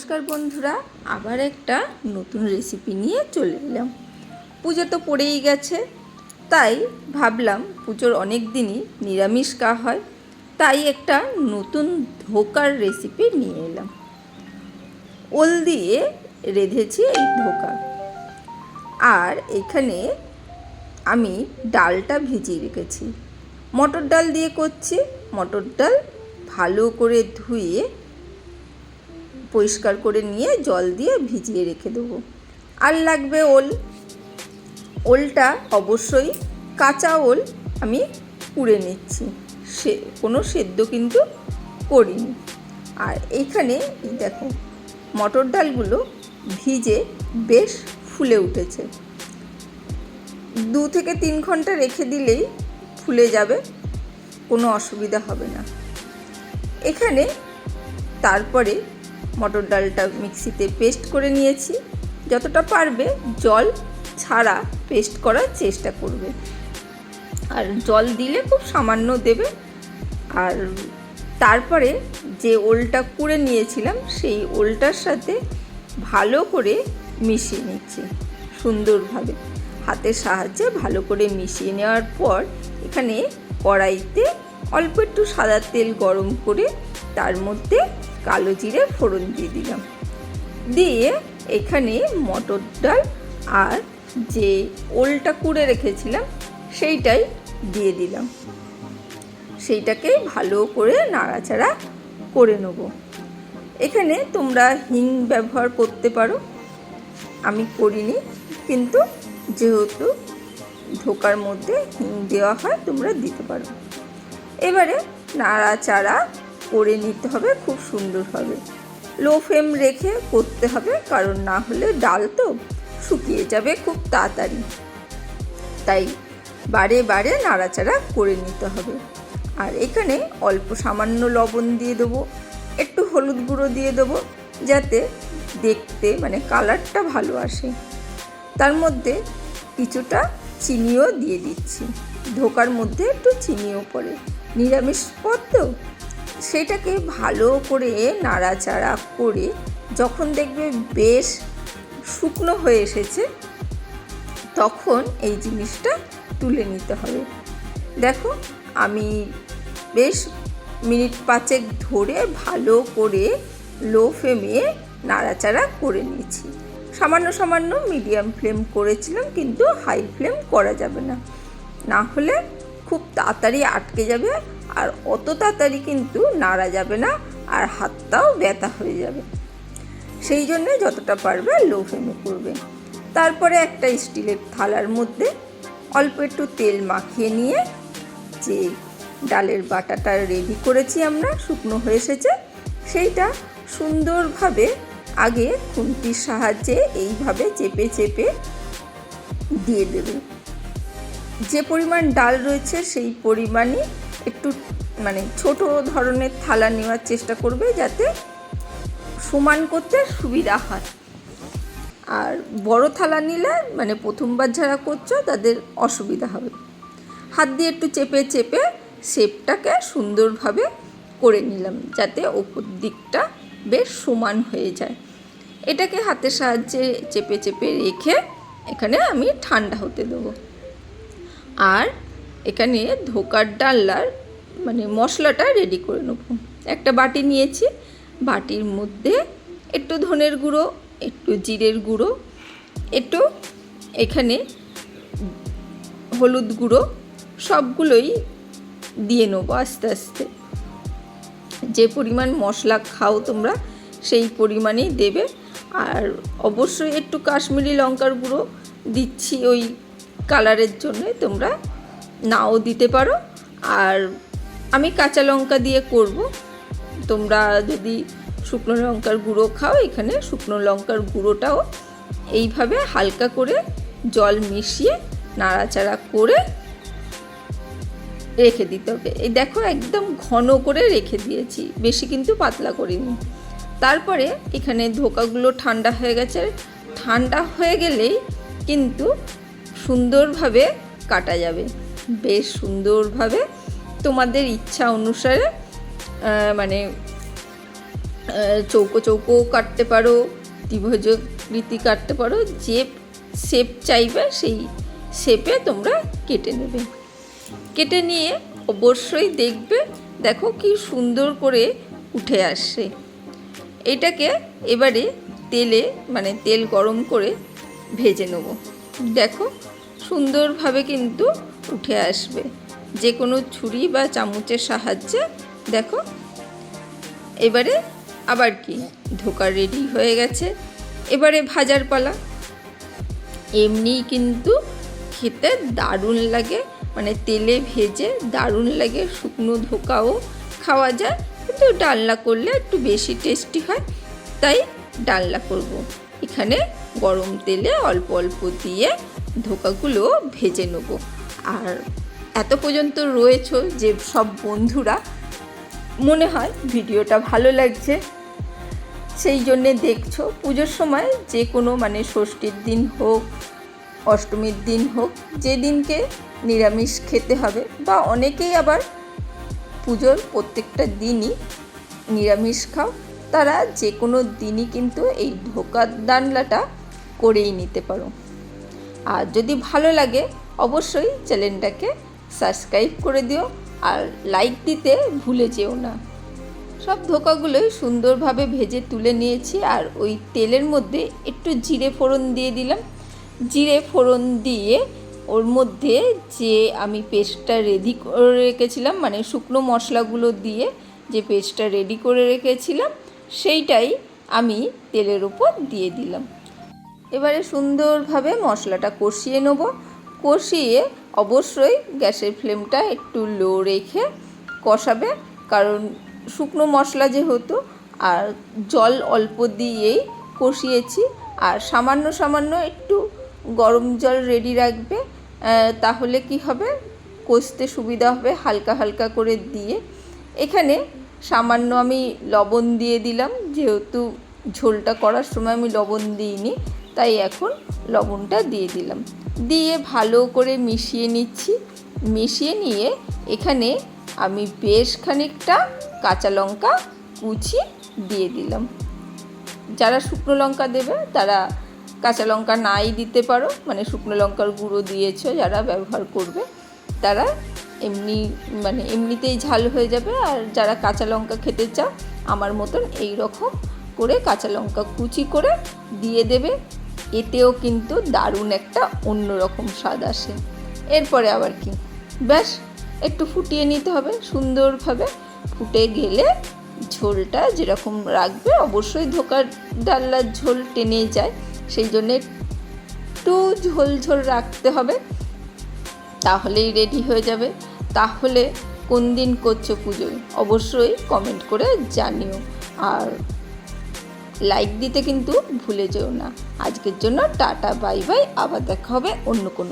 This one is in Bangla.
নমস্কার বন্ধুরা, আবার একটা নতুন রেসিপি নিয়ে চলে এলাম। পুজো তো পড়েই গেছে, তাই ভাবলাম পুজোর অনেক দিনই নিরামিষ কা হয়, তাই একটা নতুন ধোকার রেসিপি নিয়ে এলাম। ওল দিয়ে রেঁধেছি এই ধোকা আর এখানে আমি ডালটা ভিজিয়ে রেখেছি। মটর ডাল দিয়ে করছি, মটর ডাল ভালো করে ধুয়ে পরিষ্কার করে নিয়ে জল দিয়ে ভিজিয়ে রেখে দেবো। আর লাগবে ওল। ওলটা অবশ্যই কাঁচা ওল আমি পুড়ে নিচ্ছি। সে, কোনো সেদ্ধ কিন্তু করিনি। আর এইখানে দেখো, মটর ডালগুলো ভিজে বেশ ফুলে উঠেছে। দু থেকে তিন ঘণ্টা রেখে দিলেই ফুলে যাবে, কোনো অসুবিধা হবে না। এখানে তারপরে মটর ডালটা মিক্সিতে পেস্ট করে নিয়েছি। যতটা পারবে জল ছাড়া পেস্ট করার চেষ্টা করবে। আর জল দিলে খুব সামান্য দেবে। আর তারপরে যে ওলটা কুড়ে নিয়েছিলাম, সেই ওলটার সাথে ভালো করে মিশিয়ে নিচ্ছি, সুন্দরভাবে। হাতের সাহায্যে ভালো করে মিশিয়ে নেওয়ার পর এখানে কড়াইতে অল্প একটু সাদা তেল গরম করে তার মধ্যে কালো জিরে ফোড়ন দিয়ে দিলাম। দিয়ে এখানে মটর ডাল আর যে ওলটা কুড়ে রেখেছিলাম, সেইটাই দিয়ে দিলাম। সেইটাকে ভালো করে নাড়াচাড়া করে নেব। এখানে তোমরা হিং ব্যবহার করতে পারো। আমি করিনি, কিন্তু যেহেতু ধোকার মধ্যে হিং দেওয়া হয়, তোমরা দিতে পারো। এবারে নাড়াচাড়া করে নিতে হবে, খুব সুন্দরভাবে লো ফ্লেম রেখে করতে হবে, কারণ না হলে ডাল তো শুকিয়ে যাবে খুব তাড়াতাড়ি। তাই বারে বারে নাড়াচাড়া করে নিতে হবে। আর এখানে অল্প সামান্য লবণ দিয়ে দেবো, একটু হলুদ গুঁড়ো দিয়ে দেবো, যাতে দেখতে মানে কালারটা ভালো আসে। তার মধ্যে কিছুটা চিনিও দিয়ে দিচ্ছি। ধোকার মধ্যে একটু চিনিও পড়ে। নিরামিষ পদ তো? সেটাকে ভালো করে নাড়াচাড়া করে যখন দেখবে বেশ শুকনো হয়ে এসেছে, তখন এই জিনিসটা তুলে নিতে হবে। দেখো, আমি বেশ মিনিট পাঁচেক ধরে ভালো করে লো ফ্লেমে নাড়াচাড়া করে নিয়েছি। সামান্য সামান্য মিডিয়াম ফ্লেম করেছিলাম, কিন্তু হাই ফ্লেম করা যাবে না। না হলে খুব তাড়াতাড়ি আটকে যাবে আর অত তাড়াতাড়ি কিন্তু নাড়া যাবে না আর হাতটাও ব্যথা হয়ে যাবে। সেই জন্যে যতটা পারবে লো ফ্লেমে করবে। তারপরে একটা স্টিলের থালার মধ্যে অল্প একটু তেল মাখিয়ে নিয়ে যে ডালের বাটাটা রেডি করেছি আমরা, শুকনো হয়ে এসেছে, সেইটা সুন্দরভাবে আগে খুন্তির সাহায্যে এইভাবে চেপে চেপে দিয়ে দেবে। যে পরিমাণ ডাল রয়েছে সেই পরিমাণই একটু মানে ছোট ধরনের থালা নেওয়ার চেষ্টা করবে যাতে সমান করতে সুবিধা হয়। আর বড় থালা নিলে মানে প্রথমবার যারা করছ তাদের অসুবিধা হবে। হাত দিয়ে একটু চেপে চেপে শেপটাকে সুন্দরভাবে করে নিলাম যাতে ওপর দিকটা বেশ সমান হয়ে যায়। এটাকে হাতের সাহায্যে চেপে চেপে রেখে এখানে আমি ঠান্ডা হতে দেবো। আর এখানে ধোকার ডাল্লার মানে মশলাটা রেডি করে নেব। একটা বাটি নিয়েছি, বাটির মধ্যে একটু ধনের গুঁড়ো, একটু জিরের গুঁড়ো, একটু এখানে হলুদ গুঁড়ো, সবগুলোই দিয়ে নেব আস্তে আস্তে। যে পরিমাণ মশলা খাও তোমরা, সেই পরিমাণেই দেবে। আর অবশ্যই একটু কাশ্মীরি লঙ্কার গুঁড়ো দিচ্ছি ওই কালারের জন্যে তোমরা। নাও দিতে পারো। আর আমি কাঁচা লঙ্কা দিয়ে করব। তোমরা যদি শুকনো লঙ্কার গুঁড়ো খাও, এখানে শুকনো লঙ্কার গুঁড়োটাও এইভাবে হালকা করে জল মিশিয়ে নাড়াচাড়া করে রেখে দিতে হবে। এই দেখো একদম ঘন করে রেখে দিয়েছি, বেশি কিন্তু পাতলা করিনি। তারপরে এখানে ধোকাগুলো ঠান্ডা হয়ে গেছে। ঠান্ডা হয়ে গেলেই কিন্তু সুন্দরভাবে কাটা যাবে। বেশ সুন্দরভাবে তোমাদের ইচ্ছা অনুসারে মানে চৌকো চৌকো কাটতে পারো ত্রিভুজাকৃতি কাটতে পারো, যে শেপ চাইবে সেই শেপে তোমরা কেটে নেবে। কেটে নিয়ে অবশ্যই দেখবে, দেখো কি সুন্দর করে উঠে আসছে এটাকে এবারে তেলে মানে তেল গরম করে ভেজে নেব। দেখো সুন্দরভাবে কিন্তু উঠে আসবে। যে কোনো ছুরি বা চামচের সাহায্যে, দেখো, এবারে আবার কি ধোকা রেডি হয়ে গেছে। এবারে ভাজার পালা। এমনি কিন্তু খেতে দারুণ লাগে মানে তেলে ভেজে দারুণ লাগে, শুকনো ধোকাও খাওয়া যায়। কিন্তু ডালনা করলে একটু বেশি টেস্টি হয়, তাই ডালনা করব। এখানে গরম তেলে অল্প অল্প দিয়ে ধোকাগুলো ভেজে নেব। আর এত পর্যন্ত রয়েছো যে সব বন্ধুরা, মনে হয় ভিডিওটা ভালো লাগছে। সেই জন্যে দেখছ, পুজোর সময় যে কোনো মানে ষষ্ঠীর দিন হোক, অষ্টমীর দিন হোক, যে দিনকে নিরামিষ খেতে হবে বা অনেকেই আবার পুজোর প্রত্যেকটা দিনই নিরামিষ খাও, তারা যে কোনো দিনই কিন্তু এই ধোকার দানলাটা করেই নিতে পারো। আর যদি ভালো লাগে অবশ্যই চ্যানেলটাকে সাবস্ক্রাইব করে দিও আর লাইক দিতে ভুলে যেও না। সব ধোকাগুলোই সুন্দরভাবে ভেজে তুলে নিয়েছি আর ওই তেলের মধ্যে একটু জিরে ফোড়ন দিয়ে দিলাম। জিরে ফোড়ন দিয়ে ওর মধ্যে যে আমি পেস্টটা রেডি করে রেখেছিলাম মানে শুকনো মশলাগুলো দিয়ে যে পেস্টটা রেডি করে রেখেছিলাম, সেইটাই আমি তেলের উপর দিয়ে দিলাম। এবারে সুন্দরভাবে মশলাটা কষিয়ে নেব। কষিয়ে অবশ্যই গ্যাসের ফ্লেমটা একটু লো রেখে কষাবে। কারণ শুকনো মশলা যেহেতু, আর জল অল্প দিয়েই কষিয়েছি, আর সামান্য সামান্য একটু গরম জল রেডি রাখবে তাহলে কি হবে? কষতে সুবিধা হবে, হালকা হালকা করে দিয়ে। এখানে সামান্য আমি লবণ দিয়ে দিলাম, যেহেতু ঝোলটা করার সময় আমি লবণ দিইনি। তাই এখন লবণটা দিয়ে দিলাম। দিয়ে ভালো করে মিশিয়ে নিচ্ছি। মিশিয়ে নিয়ে এখানে আমি বেশ খানিকটা কাঁচা লঙ্কা কুচি দিয়ে দিলাম। যারা শুকনো লঙ্কা দেবে, তারা কাঁচা লঙ্কা নাই দিতে পারো। মানে শুকনো লঙ্কার গুঁড়ো দিয়েছ যারা ব্যবহার করবে, তারা এমনি মানে এমনিতেই ঝাল হয়ে যাবে। আর যারা কাঁচা লঙ্কা খেতে চাও, আমার মতন এই রকম করে কাঁচা লঙ্কা কুচি করে দিয়ে দেবে। এতেও কিন্তু দারুণ একটা অন্যরকম স্বাদ আসে। এরপরে আবার কি? ব্যাস, একটু ফুটিয়ে নিতে হবে, সুন্দরভাবে ফুটে গেলে ঝোলটা যেরকম রাখবে, অবশ্যই ধোকার ডাল্লার ঝোল টেনে যায়, সেই জন্যে একটু ঝোল ঝোল রাখতে হবে, তাহলেই রেডি হয়ে যাবে। তাহলে কোন দিন করছ পুজোয়? অবশ্যই কমেন্ট করে জানিও। আর লাইক দিতে কিন্তু ভুলে যেও না। আজকের জন্য টাটা, বাই বাই। আবার দেখা হবে অন্য কোনো